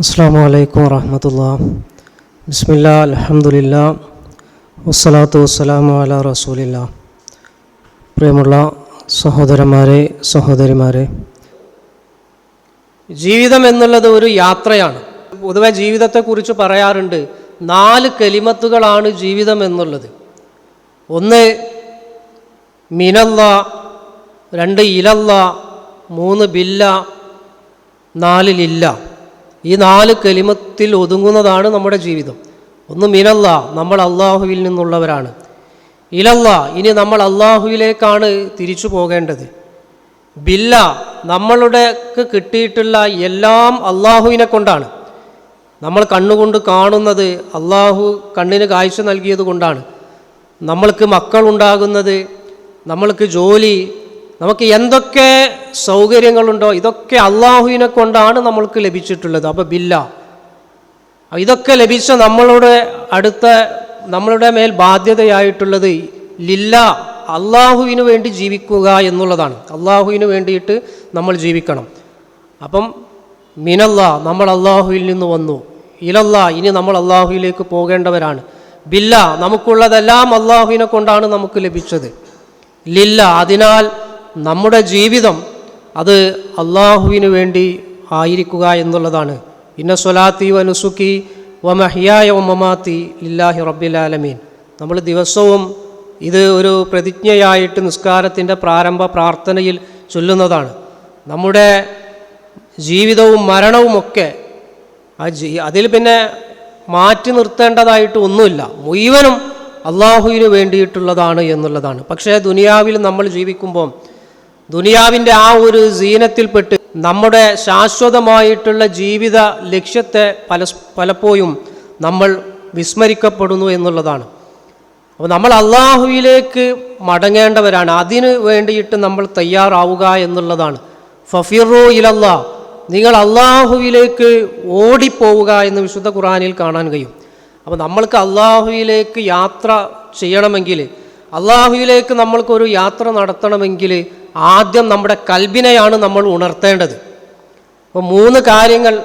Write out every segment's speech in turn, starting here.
അസ്സാം വലൈക്കും വാഹമത്തുള്ള ബിസ്മില്ല അലഹമുല്ല വസ്സലാത്തു വസ്സലാമു അല റസൂലില്ല. പ്രിയമുള്ള സഹോദരന്മാരെ സഹോദരിമാരെ ജീവിതം എന്നുള്ളത് ഒരു യാത്രയാണ്. പൊതുവെ ജീവിതത്തെക്കുറിച്ച് പറയാറുണ്ട് നാല് കലിമത്തുകളാണ് ജീവിതം എന്നുള്ളത്. ഒന്ന് മിനല്ല രണ്ട് ഇലല്ല മൂന്ന് ബില്ല നാലിലില്ല ഈ നാല് കലിമത്തിൽ ഒതുങ്ങുന്നതാണ് നമ്മുടെ ജീവിതം. ഒന്ന് മിനല്ല നമ്മൾ അള്ളാഹുവിൽ നിന്നുള്ളവരാണ്. ഇലല്ല ഇനി നമ്മൾ അള്ളാഹുവിലേക്കാണ് തിരിച്ചു പോകേണ്ടത്. ബില്ല നമ്മളുടെ കിട്ടിയിട്ടുള്ള എല്ലാം അള്ളാഹുവിനെ കൊണ്ടാണ്. നമ്മൾ കണ്ണുകൊണ്ട് കാണുന്നത് അള്ളാഹു കണ്ണിന് കാഴ്ച നൽകിയത് കൊണ്ടാണ്. നമ്മൾക്ക് മക്കളുണ്ടാകുന്നത് നമ്മൾക്ക് ജോലി നമുക്ക് എന്തൊക്കെ സൗകര്യങ്ങളുണ്ടോ ഇതൊക്കെ അള്ളാഹുവിനെ കൊണ്ടാണ് നമ്മൾക്ക് ലഭിച്ചിട്ടുള്ളത്. അപ്പോൾ ബില്ല. ഇതൊക്കെ ലഭിച്ച നമ്മളുടെ അടുത്ത നമ്മളുടെ മേൽ ബാധ്യതയായിട്ടുള്ളത് ലില്ല അള്ളാഹുവിന് വേണ്ടി ജീവിക്കുക എന്നുള്ളതാണ്. അള്ളാഹുവിന് വേണ്ടിയിട്ട് നമ്മൾ ജീവിക്കണം. അപ്പം മിനല്ല നമ്മൾ അള്ളാഹുവിൽ നിന്ന് വന്നു. ഇലല്ല ഇനി നമ്മൾ അള്ളാഹുവിലേക്ക് പോകേണ്ടവരാണ്. ബില്ല നമുക്കുള്ളതെല്ലാം അള്ളാഹുവിനെ കൊണ്ടാണ് നമുക്ക് ലഭിച്ചത്. ലില്ല അതിനാൽ നമ്മുടെ ജീവിതം അത് അള്ളാഹുവിന് വേണ്ടി ആയിരിക്കുക എന്നുള്ളതാണ്. ഇന്ന സ്വലാത്തി വനുസുക്കി വമഹിയായ ഒമമാത്തി ഇല്ലാഹി റബ്ബിലാലമീൻ നമ്മൾ ദിവസവും ഇത് ഒരു പ്രതിജ്ഞയായിട്ട് നിസ്കാരത്തിന്റെ പ്രാരംഭ പ്രാർത്ഥനയിൽ ചൊല്ലുന്നതാണ്. നമ്മുടെ ജീവിതവും മരണവുമൊക്കെ ആ ജീ അതിൽ പിന്നെ മാറ്റി നിർത്തേണ്ടതായിട്ട് ഒന്നുമില്ല. മുഴുവനും അള്ളാഹുവിന് വേണ്ടിയിട്ടുള്ളതാണ് എന്നുള്ളതാണ്. പക്ഷേ ദുനിയാവിൽ നമ്മൾ ജീവിക്കുമ്പോൾ ദുനിയാവിന്റെ ആ ഒരു സീനത്തിൽപ്പെട്ട് നമ്മുടെ ശാശ്വതമായിട്ടുള്ള ജീവിത ലക്ഷ്യത്തെ പല പലപ്പോഴും നമ്മൾ വിസ്മരിക്കപ്പെടുന്നു എന്നുള്ളതാണ്. അപ്പോൾ നമ്മൾ അള്ളാഹുവിലേക്ക് മടങ്ങേണ്ടവരാണ്. അതിന് വേണ്ടിയിട്ട് നമ്മൾ തയ്യാറാവുക എന്നുള്ളതാണ്. ഫഫിറോ ഇലല്ല. നിങ്ങൾ അള്ളാഹുവിലേക്ക് ഓടിപ്പോവുക എന്ന് വിശുദ്ധ ഖുറാനിൽ കാണാൻ കഴിയും. അപ്പോൾ നമ്മൾക്ക് അള്ളാഹുവിലേക്ക് യാത്ര ചെയ്യണമെങ്കിൽ അള്ളാഹുവിലേക്ക് നമ്മൾക്കൊരു യാത്ര നടത്തണമെങ്കിൽ ആദ്യം നമ്മുടെ കൽബിനെയാണ് നമ്മൾ ഉണർത്തേണ്ടത്. അപ്പോൾ മൂന്ന് കാര്യങ്ങൾ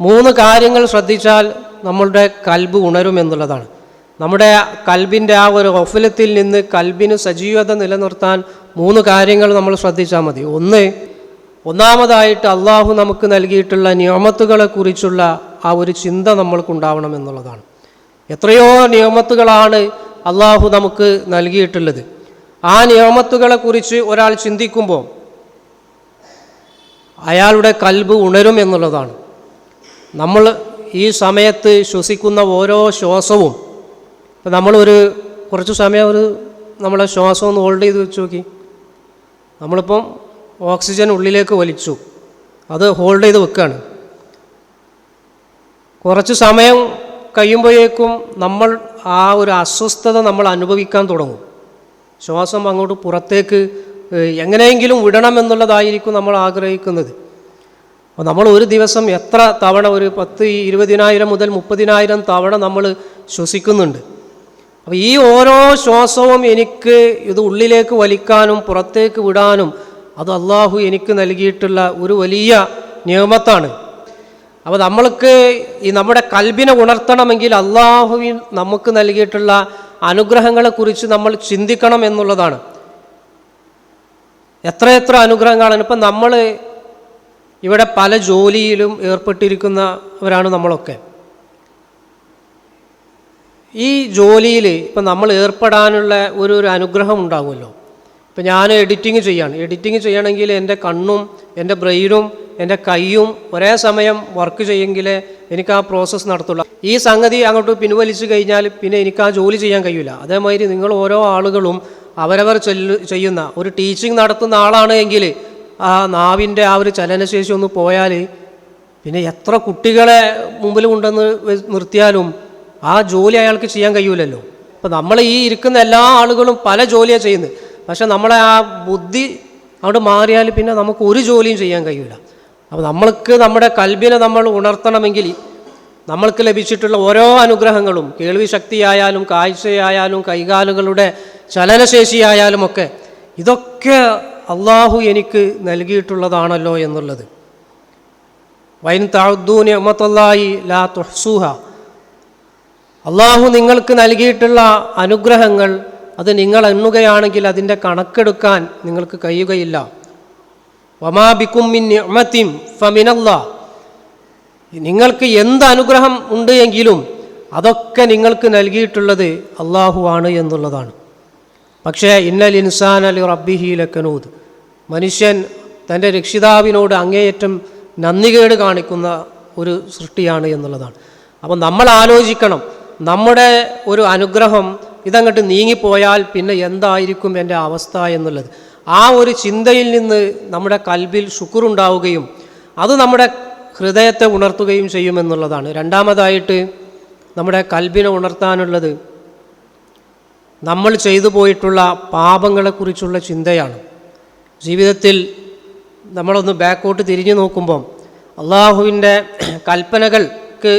മൂന്ന് കാര്യങ്ങൾ ശ്രദ്ധിച്ചാൽ നമ്മളുടെ കൽബ് ഉണരും എന്നുള്ളതാണ്. നമ്മുടെ കൽബിന്റെ ആ ഒരു ഒഫലത്തിൽ നിന്ന് കൽബിന് സജീവത നിലനിർത്താൻ മൂന്ന് കാര്യങ്ങൾ നമ്മൾ ശ്രദ്ധിച്ചാൽ മതി. ഒന്ന് ഒന്നാമതായിട്ട് അള്ളാഹു നമുക്ക് നൽകിയിട്ടുള്ള നിയമത്തുകളെ കുറിച്ചുള്ള ആ ഒരു ചിന്ത നമ്മൾക്കുണ്ടാവണം എന്നുള്ളതാണ്. എത്രയോ നിയമത്തുകളാണ് അള്ളാഹു നമുക്ക് നൽകിയിട്ടുള്ളത്. ആ നിയമത്തുകളെ കുറിച്ച് ഒരാൾ ചിന്തിക്കുമ്പോൾ അയാളുടെ കൽബ് ഉണരും എന്നുള്ളതാണ്. നമ്മൾ ഈ സമയത്ത് ശ്വസിക്കുന്ന ഓരോ ശ്വാസവും ഇപ്പം നമ്മളൊരു കുറച്ച് സമയം ഒരു നമ്മളെ ശ്വാസം ഒന്ന് ഹോൾഡ് ചെയ്ത് വെച്ച് നോക്കി. നമ്മളിപ്പം ഓക്സിജൻ ഉള്ളിലേക്ക് വലിച്ചു അത് ഹോൾഡ് ചെയ്ത് വെക്കുകയാണ് കുറച്ച് സമയം കഴിയുമ്പോഴേക്കും നമ്മൾ ആ ഒരു അസ്വസ്ഥത നമ്മൾ അനുഭവിക്കാൻ തുടങ്ങും. ശ്വാസം അങ്ങോട്ട് പുറത്തേക്ക് എങ്ങനെയെങ്കിലും വിടണം എന്നുള്ളതായിരിക്കും നമ്മൾ ആഗ്രഹിക്കുന്നത്. അപ്പോൾ നമ്മൾ ഒരു ദിവസം എത്ര തവണ ഒരു പത്ത് ഇരുപതിനായിരം മുതൽ മുപ്പതിനായിരം തവണ നമ്മൾ ശ്വസിക്കുന്നുണ്ട്. അപ്പോൾ ഈ ഓരോ ശ്വാസവും എനിക്ക് ഇത് ഉള്ളിലേക്ക് വലിക്കാനും പുറത്തേക്ക് വിടാനും അത് അള്ളാഹു എനിക്ക് നൽകിയിട്ടുള്ള ഒരു വലിയ നിയമത്താണ്. അപ്പോൾ നമ്മൾക്ക് ഈ നമ്മുടെ കൽബിനെ ഉണർത്തണമെങ്കിൽ അള്ളാഹുവിൻ നമുക്ക് നൽകിയിട്ടുള്ള അനുഗ്രഹങ്ങളെക്കുറിച്ച് നമ്മൾ ചിന്തിക്കണം എന്നുള്ളതാണ്. എത്രയെത്ര അനുഗ്രഹങ്ങളാണ്. ഇപ്പം നമ്മൾ ഇവിടെ പല ജോലിയിലും ഏർപ്പെട്ടിരിക്കുന്നവരാണ് നമ്മളൊക്കെ. ഈ ജോലിയിൽ ഇപ്പം നമ്മൾ ഏർപ്പെടാനുള്ള ഒരു ഒരു അനുഗ്രഹം ഉണ്ടാകുമല്ലോ ഇപ്പം ഞാൻ എഡിറ്റിങ് ചെയ്യാണ്. എഡിറ്റിങ് ചെയ്യണമെങ്കിൽ എന്റെ കണ്ണും എന്റെ ബ്രെയിനും എന്റെ കൈയും ഒരേ സമയം വർക്ക് ചെയ്യെങ്കിലേ എനിക്ക് ആ പ്രോസസ്സ് നടത്തുള്ളൂ. ഈ സംഗതി അങ്ങോട്ട് പിൻവലിച്ചു കഴിഞ്ഞാൽ പിന്നെ എനിക്ക് ആ ജോലി ചെയ്യാൻ കഴിയില്ല അതേമാതിരി നിങ്ങൾ ഓരോ ആളുകളും അവരവർ ചെയ്യുന്ന ഒരു ടീച്ചിങ് നടത്തുന്ന ആളാണ് എങ്കിൽ ആ നാവിന്റെ ആ ഒരു ചലനശേഷി ഒന്ന് പോയാൽ പിന്നെ എത്ര കുട്ടികളെ മുമ്പിൽ കൊണ്ടുവന്ന് നിർത്തിയാലും ആ ജോലി അയാൾക്ക് ചെയ്യാൻ കഴിയൂലല്ലോ. അപ്പം നമ്മൾ ഈ ഇരിക്കുന്ന എല്ലാ ആളുകളും പല ജോലിയാണ് ചെയ്യുന്നത്. പക്ഷെ നമ്മളെ ആ ബുദ്ധി അവിടെ മാറിയാൽ പിന്നെ നമുക്ക് ഒരു ജോലിയും ചെയ്യാൻ കഴിയില്ല അപ്പോൾ നമ്മൾക്ക് നമ്മുടെ കൽബിനെ നമ്മൾ ഉണർത്തണമെങ്കിൽ നമ്മൾക്ക് ലഭിച്ചിട്ടുള്ള ഓരോ അനുഗ്രഹങ്ങളും കേൾവി ശക്തിയായാലും കാഴ്ചയായാലും കൈകാലുകളുടെ ചലനശേഷിയായാലും ഒക്കെ ഇതൊക്കെ അള്ളാഹു എനിക്ക് നൽകിയിട്ടുള്ളതാണല്ലോ എന്നുള്ളത്. വൈൻ താഴ്ദൂ നിയമത്തല്ലായി ലാ തുഹ്സൂഹ. അള്ളാഹു നിങ്ങൾക്ക് നൽകിയിട്ടുള്ള അനുഗ്രഹങ്ങൾ അത് നിങ്ങൾ എണ്ണുകയാണെങ്കിൽ അതിന്റെ കണക്കെടുക്കാൻ നിങ്ങൾക്ക് കഴിയുകയില്ല. വമാ ബിക്കും മിൻ നിഅ്മത്തിൻ ഫമിനല്ലാ. നിങ്ങൾക്ക് എന്ത് അനുഗ്രഹം ഉണ്ട് എങ്കിലും അതൊക്കെ നിങ്ങൾക്ക് നൽകിയിട്ടുള്ളത് അള്ളാഹുവാണ് എന്നുള്ളതാണ്. പക്ഷേ ഇന്നൽ ഇൻസാൻ അലി റബ്ബിഹി ലക്കനൂദ്. മനുഷ്യൻ തന്റെ രക്ഷിതാവിനോട് അങ്ങേയറ്റം നന്ദികേട് കാണിക്കുന്ന ഒരു സൃഷ്ടിയാണ് എന്നുള്ളതാണ്. അപ്പം നമ്മൾ ആലോചിക്കണം നമ്മുടെ ഒരു അനുഗ്രഹം ഇതങ്ങോട്ട് നീങ്ങിപ്പോയാൽ പിന്നെ എന്തായിരിക്കും എന്റെ അവസ്ഥ എന്നുള്ളത്. ആ ഒരു ചിന്തയിൽ നിന്ന് നമ്മുടെ കൽബിൽ ശുക്രുണ്ടാവുകയും അത് നമ്മുടെ ഹൃദയത്തെ ഉണർത്തുകയും ചെയ്യുമെന്നുള്ളതാണ്. രണ്ടാമതായിട്ട് നമ്മുടെ കൽബിനെ ഉണർത്താനുള്ളത് നമ്മൾ ചെയ്തു പോയിട്ടുള്ള പാപങ്ങളെക്കുറിച്ചുള്ള ചിന്തയാണ്. ജീവിതത്തിൽ നമ്മളൊന്ന് ബാക്കോട്ട് തിരിഞ്ഞു നോക്കുമ്പം അള്ളാഹുവിന്റെ കൽപ്പനകൾക്ക്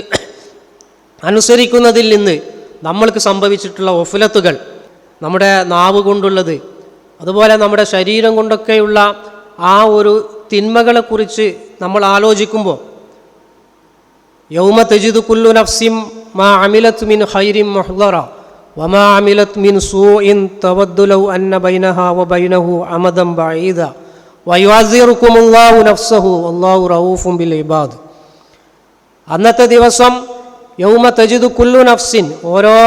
അനുസരിക്കുന്നതിൽ നിന്ന് നമ്മൾക്ക് സംഭവിച്ചിട്ടുള്ള ഒഫലത്തുകൾ നമ്മുടെ നാവ് കൊണ്ടുള്ളത് അതുപോലെ നമ്മുടെ ശരീരം കൊണ്ടൊക്കെയുള്ള ആ ഒരു തിന്മകളെക്കുറിച്ച് നമ്മൾ ആലോചിക്കുമ്പോൾ യൗമ തജിദു കുല്ലു നഫ്സിം മാ അമിലത്ത് മിൻ ഹൈരിം മഹ്ലറ വമാ അമിലത്ത് മിൻ സൂ ഇൻ തവദ്ദുലൗ അന്ന ബൈനഹ വ ബൈനഹു അമദം ബഈദ അള്ളാഹു നഫ്സഹു അള്ളാഹു റൌഫും ബിൽ ഇബാദ്. അന്നത്തെ ദിവസം യൗമ തജിദു കുല്ലു നഫ്സിൻ. ഓരോ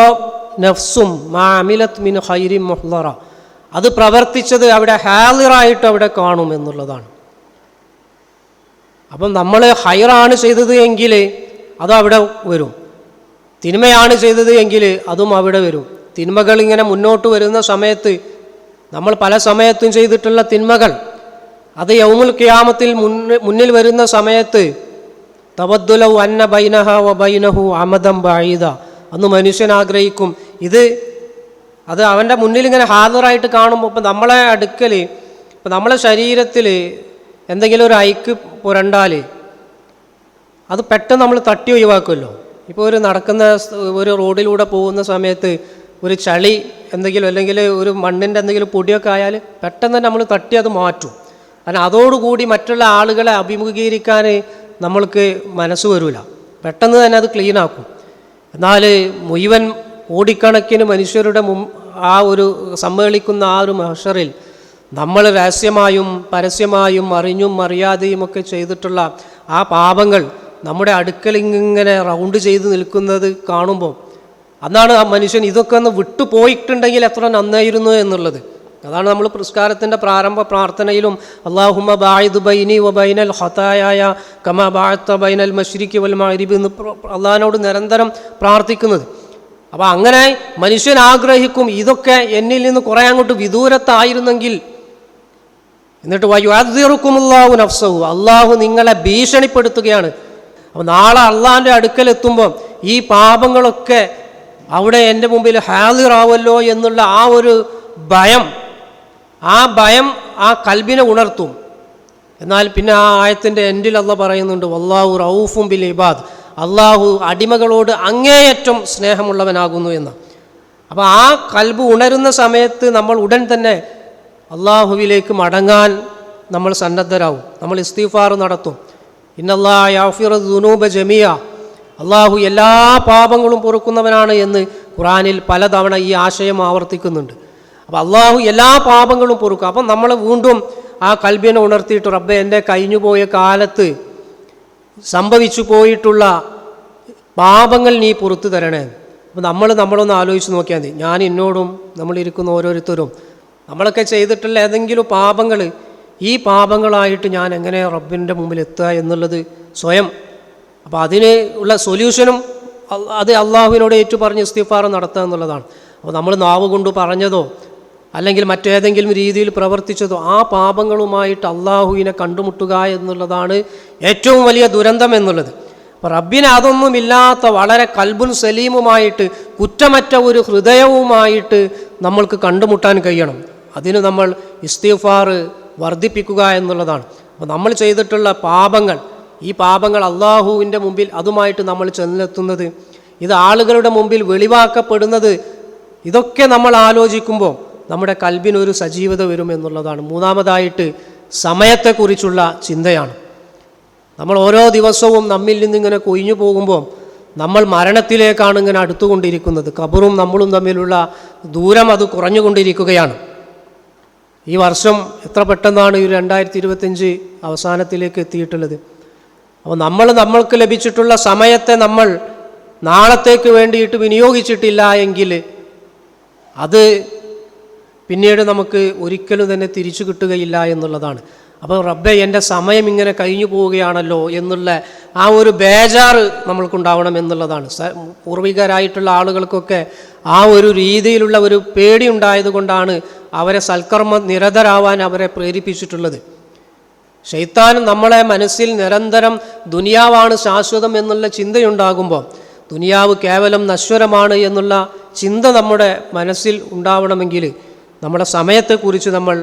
നഫ്സും മാ അമിലത്ത് മിൻ ഹൈരി മൊഹ്ലറ അത് പ്രവർത്തിച്ചത് അവിടെ ഹാലിറായിട്ട് അവിടെ കാണും എന്നുള്ളതാണ്. അപ്പം നമ്മൾ ഹൈറാണ് ചെയ്തത് എങ്കിൽ അതും അവിടെ വരും. തിന്മയാണ് ചെയ്തത് എങ്കിൽ അതും അവിടെ വരും. തിന്മകൾ ഇങ്ങനെ മുന്നോട്ട് വരുന്ന സമയത്ത് നമ്മൾ പല സമയത്തും ചെയ്തിട്ടുള്ള തിന്മകൾ. അത് യൗമുൽ ഖിയാമത്തിൽ മുന്നിൽ മുന്നിൽ വരുന്ന സമയത്ത് തവദ്ദുലൗ അന്ന ബൈനഹ വ ബൈനഹു അമദം ബഈദ. അന്ന് മനുഷ്യൻ ആഗ്രഹിക്കും ഇത് അത് അവന്റെ മുന്നിൽ ഇങ്ങനെ ഹാജറായിട്ട് കാണുമ്പോൾ ഇപ്പം നമ്മളെ അടുക്കൽ ഇപ്പം നമ്മളെ ശരീരത്തിൽ എന്തെങ്കിലും ഒരു ഐക്ക് പുരണ്ടാൽ അത് പെട്ടെന്ന് നമ്മൾ തട്ടി ഒഴിവാക്കുമല്ലോ. ഇപ്പോൾ ഒരു നടക്കുന്ന ഒരു റോഡിലൂടെ പോകുന്ന സമയത്ത് ഒരു ചളി എന്തെങ്കിലും അല്ലെങ്കിൽ ഒരു മണ്ണിന്റെ എന്തെങ്കിലും പൊടിയൊക്കെ ആയാൽ പെട്ടെന്ന് തന്നെ നമ്മൾ തട്ടി അത് മാറ്റും. കാരണം അതോടുകൂടി മറ്റുള്ള ആളുകളെ അഭിമുഖീകരിക്കാൻ നമ്മൾക്ക് മനസ്സ് വരില്ല പെട്ടെന്ന് തന്നെ അത് ക്ലീൻ ആക്കും. എന്നാൽ മുഴുവൻ ഓടിക്കണക്കിന് മനുഷ്യരുടെ മും ആ ഒരു സമ്മേളിക്കുന്ന ആ ഒരു മഹഷറിൽ നമ്മൾ രഹസ്യമായും പരസ്യമായും അറിഞ്ഞും അറിയാതെയും ഒക്കെ ചെയ്തിട്ടുള്ള ആ പാപങ്ങൾ നമ്മുടെ അടുക്കൽ ഇങ്ങനെ റൗണ്ട് ചെയ്ത് നിൽക്കുന്നത് കാണുമ്പോൾ അന്നാണ് ആ മനുഷ്യൻ ഇതൊക്കെ ഒന്ന് വിട്ടുപോയിട്ടുണ്ടെങ്കിൽ എത്ര നന്നായിരുന്നു എന്നുള്ളത്. അതാണ് നമ്മൾ പുരസ്കാരത്തിന്റെ പ്രാരംഭ പ്രാർത്ഥനയിലും അള്ളാഹുമ ബായിദ് ബൈനി വ ബൈനൽ ഹത്തായായ കമ ബാഴത്ത ബൈനൽ മഷ്രിഖി വൽ മഹരിബ് എന്ന് അള്ളാഹിനോട് നിരന്തരം പ്രാർത്ഥിക്കുന്നത്. അപ്പോൾ അങ്ങനെ മനുഷ്യൻ ആഗ്രഹിക്കും ഇതൊക്കെ എന്നിൽ നിന്ന് കുറേ അങ്ങോട്ട് വിദൂരത്തായിരുന്നെങ്കിൽ എന്നിട്ട് വയുഅദ്ദിറുക്കുമുല്ലാഹു നഫ്സഹു അള്ളാഹു നിങ്ങളെ ഭീഷണിപ്പെടുത്തുകയാണ്. അപ്പോൾ നാളെ അള്ളാഹിന്റെ അടുക്കൽ എത്തുമ്പോൾ ഈ പാപങ്ങളൊക്കെ അവിടെ എന്റെ മുമ്പിൽ ഹാദിറാവല്ലോ എന്നുള്ള ആ ഒരു ഭയം ആ ഭയം ആ കൽബിനെ ഉണർത്തും. എന്നാൽ പിന്നെ ആ ആയത്തിന്റെ എൻഡിൽ അല്ല പറയുന്നുണ്ട് വല്ലാഹു റൌഫും ബിൽ ഇബാദ്. അള്ളാഹു അടിമകളോട് അങ്ങേയറ്റം സ്നേഹമുള്ളവനാകുന്നു എന്ന്. അപ്പോൾ ആ കൽബ് ഉണരുന്ന സമയത്ത് നമ്മൾ ഉടൻ തന്നെ അള്ളാഹുവിലേക്ക് മടങ്ങാൻ നമ്മൾ സന്നദ്ധരാകും നമ്മൾ ഇസ്തീഫാർ നടത്തും. ഇന്നല്ലാ യാഫിർ ദുനൂബ ജമിയ അള്ളാഹു എല്ലാ പാപങ്ങളും പൊറുക്കുന്നവനാണ് എന്ന് ഖുറാനിൽ പലതവണ ഈ ആശയം ആവർത്തിക്കുന്നുണ്ട്. അപ്പോൾ അള്ളാഹു എല്ലാ പാപങ്ങളും പൊറുക്കും. അപ്പം നമ്മൾ വീണ്ടും ആ കൽബിനെ ഉണർത്തിയിട്ട് റബ്ബെ എന്റെ കഴിഞ്ഞുപോയ കാലത്ത് സംഭവിച്ചു പോയിട്ടുള്ള പാപങ്ങൾ നീ പുറത്തു തരണേ. അപ്പം നമ്മൾ നമ്മളൊന്ന് ആലോചിച്ച് നോക്കിയാൽ മതി. ഞാൻ എന്നോടും നമ്മളിരിക്കുന്ന ഓരോരുത്തരും നമ്മളൊക്കെ ചെയ്തിട്ടുള്ള ഏതെങ്കിലും പാപങ്ങൾ ഈ പാപങ്ങളായിട്ട് ഞാൻ എങ്ങനെ റബ്ബിന്റെ മുമ്പിൽ എത്തുക എന്നുള്ളത് സ്വയം. അപ്പോൾ അതിന് ഉള്ള സൊല്യൂഷനും അത് അള്ളാഹുവിനോട് ഏറ്റു പറഞ്ഞ് ഇസ്തിഫാർ നടത്തുക എന്നുള്ളതാണ്. അപ്പോൾ നമ്മൾ നാവ് കൊണ്ട് പറഞ്ഞതോ അല്ലെങ്കിൽ മറ്റേതെങ്കിലും രീതിയിൽ പ്രവർത്തിച്ചതോ ആ പാപങ്ങളുമായിട്ട് അള്ളാഹുവിനെ കണ്ടുമുട്ടുക എന്നുള്ളതാണ് ഏറ്റവും വലിയ ദുരന്തം എന്നുള്ളത്. അപ്പോൾ റബ്ബിന് അതൊന്നുമില്ലാത്ത വളരെ കൽബുൻ സലീമുമായിട്ട് കുറ്റമറ്റ ഒരു ഹൃദയവുമായിട്ട് നമ്മൾക്ക് കണ്ടുമുട്ടാൻ കഴിയണം. അതിന് നമ്മൾ ഇസ്തിഫാർ വർദ്ധിപ്പിക്കുക എന്നുള്ളതാണ്. അപ്പോൾ നമ്മൾ ചെയ്തിട്ടുള്ള പാപങ്ങൾ ഈ പാപങ്ങൾ അള്ളാഹുവിന്റെ മുമ്പിൽ അതുമായിട്ട് നമ്മൾ ചെന്നെത്തുന്നത് ഇത് ആളുകളുടെ മുമ്പിൽ വെളിവാക്കപ്പെടുന്നത് ഇതൊക്കെ നമ്മൾ ആലോചിക്കുമ്പോൾ നമ്മുടെ കൽബിനൊരു സജീവത വരും എന്നുള്ളതാണ് മൂന്നാമതായിട്ട് സമയത്തെക്കുറിച്ചുള്ള ചിന്തയാണ്. നമ്മൾ ഓരോ ദിവസവും നമ്മിൽ നിന്നിങ്ങനെ കൊയിഞ്ഞു പോകുമ്പോൾ നമ്മൾ മരണത്തിലേക്കാണ് ഇങ്ങനെ അടുത്തുകൊണ്ടിരിക്കുന്നത്. കബറും നമ്മളും തമ്മിലുള്ള ദൂരം അത് കുറഞ്ഞുകൊണ്ടിരിക്കുകയാണ്. ഈ വർഷം എത്ര പെട്ടെന്നാണ് ഈ രണ്ടായിരത്തി ഇരുപത്തഞ്ച് അവസാനത്തിലേക്ക് എത്തിയിട്ടുള്ളത്? അപ്പോൾ നമ്മൾ നമ്മൾക്ക് ലഭിച്ചിട്ടുള്ള സമയത്തെ നമ്മൾ നാളത്തേക്ക് വേണ്ടിയിട്ട് വിനിയോഗിച്ചിട്ടില്ല എങ്കിൽ അത് പിന്നീട് നമുക്ക് ഒരിക്കലും തന്നെ തിരിച്ചു കിട്ടുകയില്ല എന്നുള്ളതാണ്. അപ്പോൾ റബ്ബെ എന്റെ സമയം ഇങ്ങനെ കഴിഞ്ഞു പോവുകയാണല്ലോ എന്നുള്ള ആ ഒരു ബേജാറ് നമ്മൾക്കുണ്ടാവണം എന്നുള്ളതാണ്. പൂർവികരായിട്ടുള്ള ആളുകൾക്കൊക്കെ ആ ഒരു രീതിയിലുള്ള ഒരു പേടി ഉണ്ടായതുകൊണ്ടാണ് അവരെ സൽക്കർമ്മ നിരതരാവാൻ അവരെ പ്രേരിപ്പിച്ചിട്ടുള്ളത്. ഷെയ്ത്താൻ നമ്മളെ മനസ്സിൽ നിരന്തരം ദുനിയാവാണ് ശാശ്വതം എന്നുള്ള ചിന്തയുണ്ടാകുമ്പോൾ ദുനിയാവ് കേവലം നശ്വരമാണ് എന്നുള്ള ചിന്ത നമ്മുടെ മനസ്സിൽ ഉണ്ടാവണമെങ്കിൽ നമ്മുടെ സമയത്തെക്കുറിച്ച് നമ്മൾ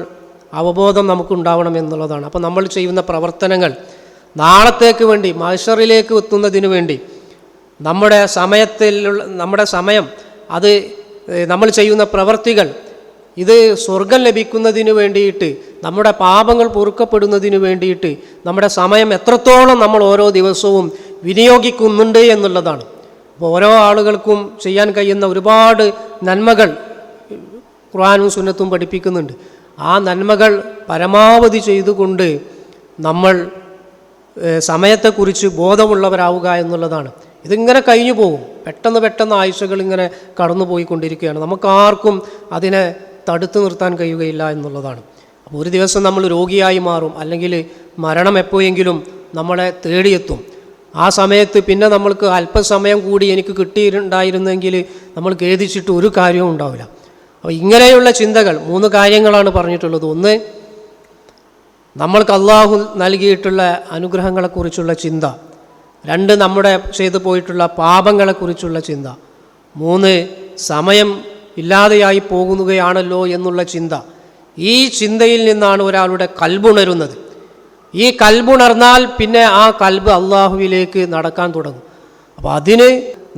അവബോധം നമുക്കുണ്ടാവണം എന്നുള്ളതാണ്. അപ്പോൾ നമ്മൾ ചെയ്യുന്ന പ്രവർത്തനങ്ങൾ നാളത്തേക്ക് വേണ്ടി മഷറിലേക്ക് എത്തുന്നതിന് വേണ്ടി നമ്മുടെ സമയത്തിലുള്ള നമ്മുടെ സമയം അത് നമ്മൾ ചെയ്യുന്ന പ്രവർത്തികൾ ഇത് സ്വർഗം ലഭിക്കുന്നതിന് വേണ്ടിയിട്ട് നമ്മുടെ പാപങ്ങൾ പൊറുക്കപ്പെടുന്നതിന് വേണ്ടിയിട്ട് നമ്മുടെ സമയം എത്രത്തോളം നമ്മൾ ഓരോ ദിവസവും വിനിയോഗിക്കുന്നുണ്ട് എന്നുള്ളതാണ്. അപ്പോൾ ഓരോ ആളുകൾക്കും ചെയ്യാൻ കഴിയുന്ന ഒരുപാട് നന്മകൾ ഖുർആാനും സുന്നത്തും പഠിപ്പിക്കുന്നുണ്ട്. ആ നന്മകൾ പരമാവധി ചെയ്തുകൊണ്ട് നമ്മൾ സമയത്തെക്കുറിച്ച് ബോധമുള്ളവരാവുക എന്നുള്ളതാണ്. ഇതിങ്ങനെ കഴിഞ്ഞു പോകും. പെട്ടെന്ന് പെട്ടെന്ന് ആഴ്ചകൾ ഇങ്ങനെ കടന്നു പോയിക്കൊണ്ടിരിക്കുകയാണ് നമുക്കാർക്കും അതിനെ തടുത്തു നിർത്താൻ കഴിയുകയില്ല എന്നുള്ളതാണ്. അപ്പോൾ ഒരു ദിവസം നമ്മൾ രോഗിയായി മാറും. അല്ലെങ്കിൽ മരണം എപ്പോഴെങ്കിലും നമ്മളെ തേടിയെത്തും. ആ സമയത്ത് പിന്നെ നമ്മൾക്ക് അല്പസമയം കൂടി എനിക്ക് കിട്ടിയിട്ടുണ്ടായിരുന്നെങ്കിൽ നമ്മൾ ഖേദിച്ചിട്ട് ഒരു കാര്യവും ഉണ്ടാവില്ല. അപ്പോൾ ഇങ്ങനെയുള്ള ചിന്തകൾ മൂന്ന് കാര്യങ്ങളാണ് പറഞ്ഞിട്ടുള്ളത്. ഒന്ന് നമ്മൾക്ക് അള്ളാഹു നൽകിയിട്ടുള്ള അനുഗ്രഹങ്ങളെക്കുറിച്ചുള്ള ചിന്ത. രണ്ട് നമ്മുടെ ചെയ്തു പോയിട്ടുള്ള പാപങ്ങളെക്കുറിച്ചുള്ള ചിന്ത. മൂന്ന് സമയം ഇല്ലാതെയായി പോകുകയാണല്ലോ എന്നുള്ള ചിന്ത. ഈ ചിന്തയിൽ നിന്നാണ് ഒരാളുടെ കൽബുണരുന്നത്. ഈ കൽബുണർന്നാൽ പിന്നെ ആ കൽബ് അള്ളാഹുവിലേക്ക് നടക്കാൻ തുടങ്ങും. അപ്പോൾ അതിന്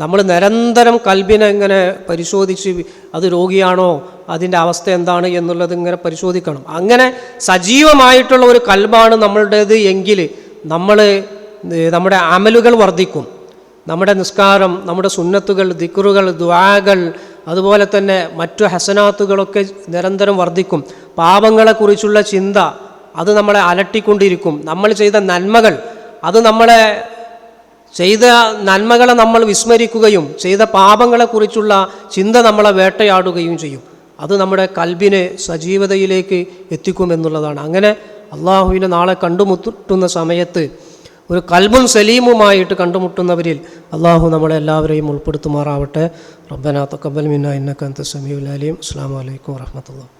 നമ്മൾ നിരന്തരം കൽബിനെ ഇങ്ങനെ പരിശോധിച്ച് അത് രോഗിയാണോ അതിന്റെ അവസ്ഥ എന്താണ് എന്നുള്ളത് ഇങ്ങനെ പരിശോധിക്കണം. അങ്ങനെ സജീവമായിട്ടുള്ള ഒരു കൽബാണ് നമ്മളുടേത് എങ്കിൽ നമ്മൾ നമ്മുടെ അമലുകൾ വർദ്ധിക്കും. നമ്മുടെ നിസ്കാരം നമ്മുടെ സുന്നത്തുകൾ ദിക്റുകൾ ദ്വാകൾ അതുപോലെ തന്നെ മറ്റു ഹസനാത്തുകളൊക്കെ നിരന്തരം വർദ്ധിക്കും. പാപങ്ങളെക്കുറിച്ചുള്ള ചിന്ത അത് നമ്മളെ അലട്ടിക്കൊണ്ടിരിക്കും. നമ്മൾ ചെയ്ത നന്മകൾ അത് നമ്മളെ ചെയ്ത നന്മകളെ നമ്മൾ വിസ്മരിക്കുകയും ചെയ്ത പാപങ്ങളെക്കുറിച്ചുള്ള ചിന്ത നമ്മളെ വേട്ടയാടുകയും ചെയ്യും. അത് നമ്മുടെ കൽബിനെ സജീവതയിലേക്ക് എത്തിക്കുമെന്നുള്ളതാണ് അങ്ങനെ അള്ളാഹുവിനെ നാളെ കണ്ടുമുട്ടുന്ന സമയത്ത് ഒരു കൽബും സലീമുമായിട്ട് കണ്ടുമുട്ടുന്നവരിൽ അള്ളാഹു നമ്മളെ എല്ലാവരെയും ഉൾപ്പെടുത്തുമാറാവട്ടെ. റബ്ബന തക്കബൽ മിന്ന ഇന്നക്കന്ത സമീഉൽ അലീം. അസ്സാം വലൈക്കും വാഹമത്തുള്ള